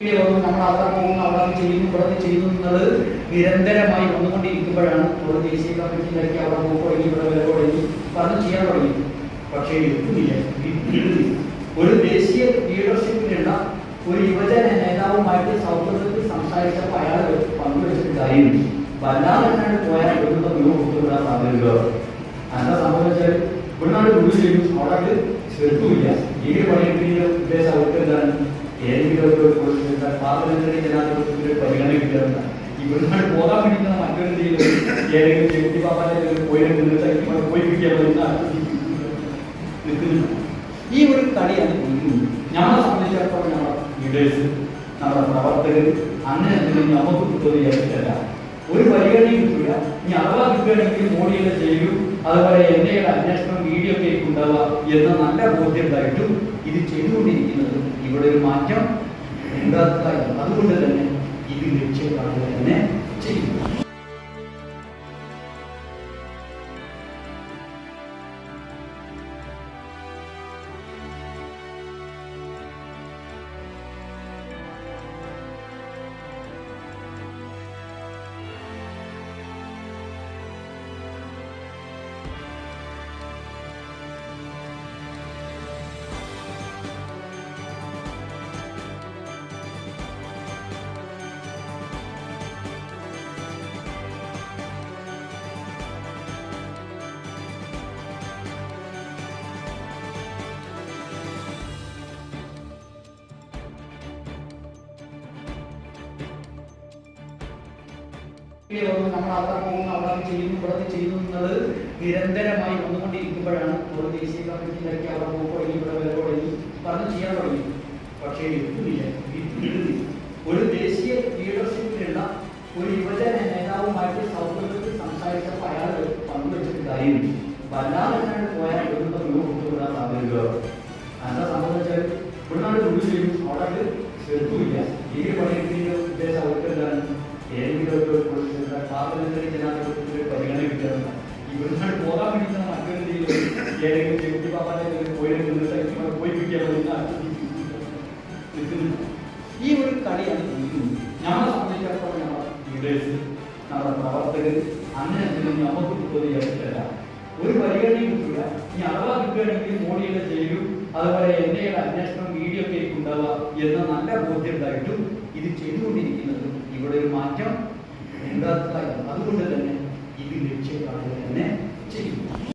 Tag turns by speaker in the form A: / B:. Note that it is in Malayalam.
A: നമ്മൾ അവിടെ പോകുന്നു അവിടെ ചെയ്യുന്നു ഇവിടെ ചെയ്യുന്നു എന്നത് നിരന്തരമായി വന്നുകൊണ്ടിരിക്കുമ്പോഴാണ് ഒരു ദേശീയ കമ്മിറ്റിയിലേക്ക് അവിടെ തുടങ്ങി ഇവിടെ വില തുടങ്ങി. പറഞ്ഞു ചെയ്യാൻ തുടങ്ങി. പക്ഷേ എത്തുന്നില്ല. ഒരു ദേശീയ ലീഡർഷിപ്പിലുള്ള ഒരു യുവജന നേതാവുമായിട്ട് സൗഹൃദത്തിൽ സംസാരിച്ചപ്പോൾ അയാൾ പങ്കുവെച്ചിട്ട് കാര്യമില്ല. വല്ലാതെ കണ്ട് പോയാൽ ഇവിടുന്ന് ഗുരു കൊടുത്തുവിടാൻ സാധ്യതയോ എന്താ സംഭവിച്ചാൽ ഇവിടുന്നാണ് ഗുരു ചെയ്യും അവിടെ ചെറുത്തുമില്ല ഈ പണിയെടുക്കുന്ന ഉദ്ദേശം അവർക്ക് എന്താണ്? ഏതെങ്കിലും ഒരു പാർലമെന്ററി ജനാധിപത്യത്തിൽ പരിഗണന കിട്ടുന്ന ഇവിടുന്നാണ് പോകാൻ വേണ്ടിയിട്ട് മറ്റൊരു ഏതെങ്കിലും ചെറുത്തി പാപ്പാന്റെ പോയി പോയി കിട്ടിയാൽ നിൽക്കുന്നില്ല ഈ ഒരു കളിയാണ് ഞങ്ങളെ സംബന്ധിച്ചിടത്തോളം ഞങ്ങളുടെ ലീഡേഴ്സ് നമ്മുടെ പ്രവർത്തകർ അങ്ങനെ എന്തെങ്കിലും നമുക്ക് കിട്ടുമെന്ന് വിചാരിച്ചല്ല ഒരു പരിഗണനയും കിട്ടില്ല ഇനി അഥവാ കിട്ടുകയാണെങ്കിൽ മോഡിയുടെ ചെയ്യും അതുപോലെ എന്റെ അന്വേഷണം വീഡിയോ ഉണ്ടാവുക എന്ന നല്ല ബോധ്യമുണ്ടായിട്ടും ഇത് ചെയ്തുകൊണ്ടിരിക്കുന്നത് ഇവിടെ ഒരു മാറ്റം ഉണ്ടാക്കുക. അതുകൊണ്ട് തന്നെ ഇത് ലക്ഷ്യം കാണുക തന്നെ ചെയ്യും നമ്മൾ അവിടെ പോകുന്നു അവിടെ ചെയ്യുന്നു ഇവിടെ ചെയ്യുന്നു എന്നത് നിരന്തരമായി വന്നുകൊണ്ടിരിക്കുമ്പോഴാണ് ഒരു ദേശീയ കമ്മിറ്റിയിലേക്ക് അവിടെ പോകും തുടങ്ങി ഇവിടെ വരെ പറഞ്ഞ് ചെയ്യാൻ തുടങ്ങി. പക്ഷേ എത്തുന്നില്ല. ഒരു ദേശീയ ലീഡർഷിപ്പിലുള്ള ഒരു യുവജന നേതാവുമായിട്ട് സൗഹൃദത്തിൽ സംസാരിച്ചപ്പോൾ അയാൾ പങ്കുവെച്ചിട്ട് കാര്യമില്ല. വല്ലാതെ പോയാൽ ഇവിടുന്ന് രൂപ കൊടുത്തുവിടാൻ സാധ്യത എന്താ സംഭവിച്ചാൽ ഇവിടുന്നാണ് വ്യൂ ചെയ്യും അവിടെ ചെറുത്തുമില്ല ഈ പണിയെടുക്കുന്ന പാർലമെന്ററി ജനാധിപത്യത്തിൽ പരിഗണന കിട്ടുന്ന ഇവിടുന്നാണ് പോകാൻ വേണ്ടിയിട്ട് ചെയ്ത് ഏതെങ്കിലും ചെറുത്തി പാപ്പാന്റെ പോയി നിന്ന് പോയി കിട്ടിയാൽ നിൽക്കുന്നില്ല ഈ ഒരു കളിയാണ് ഞങ്ങളെ സംബന്ധിച്ചിടത്തോളം ഞങ്ങളുടെ ലീഡേഴ്സ് നമ്മുടെ പ്രവർത്തകർ അങ്ങനെ എന്തെങ്കിലും നമുക്ക് കിട്ടുമെന്ന് വിചാരിച്ചിട്ടല്ല ഒരു പരിഗണനയും കിട്ടില്ല ഇനി അഥവാ കിട്ടുകയാണെങ്കിൽ മോഡിയുടെ ചെയ്യും അതുപോലെ എന്റെ അന്വേഷണം വീഡിയോ ഒക്കെ ഉണ്ടാവുക എന്ന നല്ല ബോധ്യമുണ്ടായിട്ടും ഇത് ചെയ്തുകൊണ്ടിരിക്കുന്നത് ഇവിടെ ഒരു മാറ്റം ഉണ്ടാക്കുക എന്ന്. അതുകൊണ്ട് തന്നെ ഇത് ലക്ഷ്യം കാണുക തന്നെ